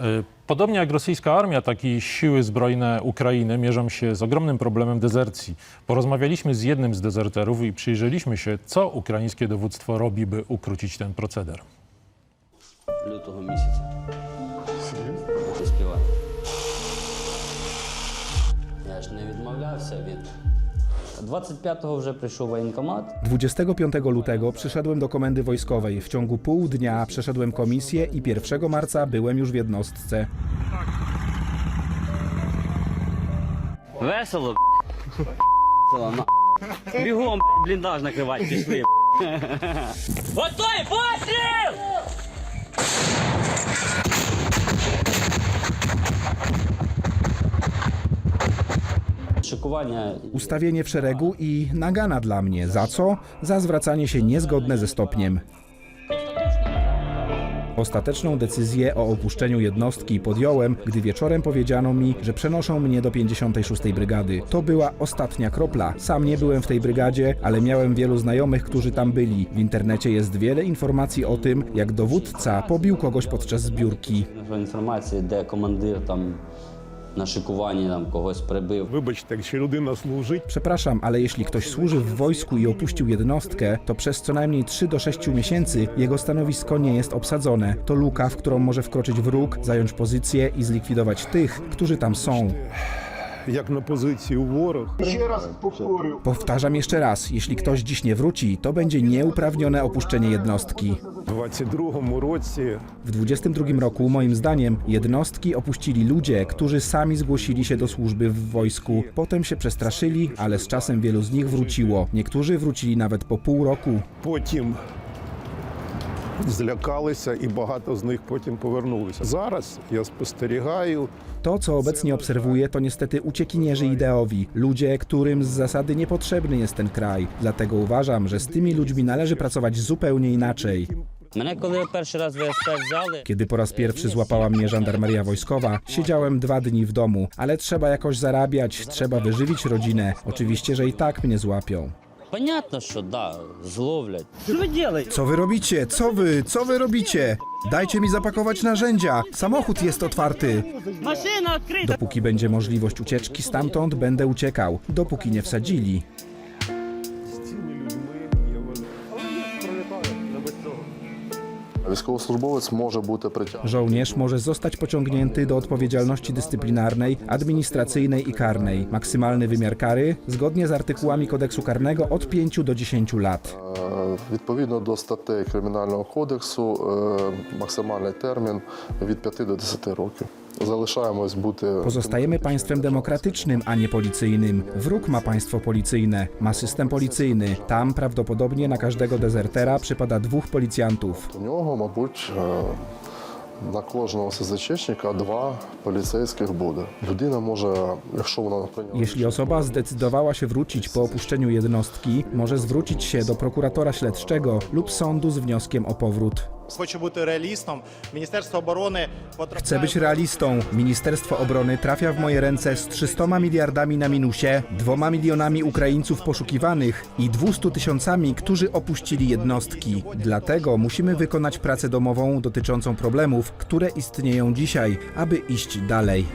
Y, podobnie jak rosyjska armia, tak i siły zbrojne Ukrainy mierzą się z ogromnym problemem dezercji. Porozmawialiśmy z jednym z dezerterów i przyjrzeliśmy się, co ukraińskie dowództwo robi, by ukrócić ten proceder. Lutego miesiąca. Ja już nie odmawiałem się od 25 вже прийшов воєнкомат. 25 lutego przyszedłem do komendy wojskowej. W ciągu pół dnia przeszedłem komisję i 1 marca byłem już w jednostce. Весело, б***ь. на. Бігом, б***ь, бліндаж накривати, пішли. б***ь. Готові, постріл! Ustawienie w szeregu i nagana dla mnie. Za co? Za zwracanie się niezgodne ze stopniem. Ostateczną decyzję o opuszczeniu jednostki podjąłem, gdy wieczorem powiedziano mi, że przenoszą mnie do 56. Brygady. To była ostatnia kropla. Sam nie byłem w tej brygadzie, ale miałem wielu znajomych, którzy tam byli. W internecie jest wiele informacji o tym, jak dowódca pobił kogoś podczas zbiórki. Informacje, gdzie tam на шикуванні там когось прибив. Вибачте, якщо людина служить, Przepraszam, ale jeśli ktoś służy w wojsku i opuścił jednostkę, to przez co najmniej 3 do 6 miesięcy jego stanowisko nie jest obsadzone. To luka, w którą może wkroczyć wróg, zająć pozycję i zlikwidować tych, którzy tam są. як на позиції ворог, Ще раз повторю, Powtarzam jeszcze raz, jeśli ktoś dziś nie wróci, to będzie nieuprawnione opuszczenie jednostki. у 22-му році W 22 roku, moim zdaniem, jednostki opuścili ludzie, którzy sami zgłosili się do służby w wojsku. Potem się przestraszyli, ale z czasem wielu z nich wróciło. Niektórzy wrócili nawet po pół roku. потім злякалися, і багато з них потім повернулися. Зараз я спостерігаю To, co obecnie obserwuję, to niestety uciekinierzy ideowi. Ludzie, którym z zasady niepotrzebny jest ten kraj. Dlatego uważam, że z tymi ludźmi należy pracować zupełnie inaczej. Мене коли перший раз ВСП взяли, Kiedy po raz pierwszy złapała mnie żandarmeria wojskowa, siedziałem dwa dni w domu, ale trzeba jakoś zarabiać, trzeba wyżywić rodzinę. Oczywiście, że i tak mnie złapią. понятно, що да, зловлять. Що ви робите? Co wy robicie? Co wy? Co wy robicie? Dajcie mi zapakować narzędzia. Samochód jest otwarty. Машина відкрита! Dopóki będzie możliwość ucieczki stamtąd, będę uciekał. Dopóki nie wsadzili. Żołnierz może zostać pociągnięty do odpowiedzialności dyscyplinarnej, administracyjnej i karnej. Maksymalny wymiar kary, zgodnie z artykułami kodeksu karnego, od 5 do 10 lat. Е, Відповідно до статей Кримінального кодексу, е, максимальний термін від 5 до 10 років. Залишаємось бути Pozostajemy państwem demokratycznym, a nie policyjnym. Wróg ma państwo policyjne, ma system policyjny. Tam prawdopodobnie na każdego dezertera przypada dwóch policjantów. у нього, мабуть, е, на кожного СЗЧника два поліцейських буде. Людина може, якщо вона прийняла Jeśli osoba zdecydowała się wrócić po opuszczeniu jednostki, może zwrócić się do prokuratora śledczego lub sądu z wnioskiem o powrót. Хочу бути реалістом. Міністерство оборони потрапляє Chcę być realistą. Ministerstwo Obrony trafia w moje ręce z 300 miliardami na minusie, dwoma milionami Ukraińców poszukiwanych i 200 tysiącami, którzy opuścili jednostki. Dlatego musimy wykonać pracę domową dotyczącą problemów, które istnieją dzisiaj, aby iść dalej.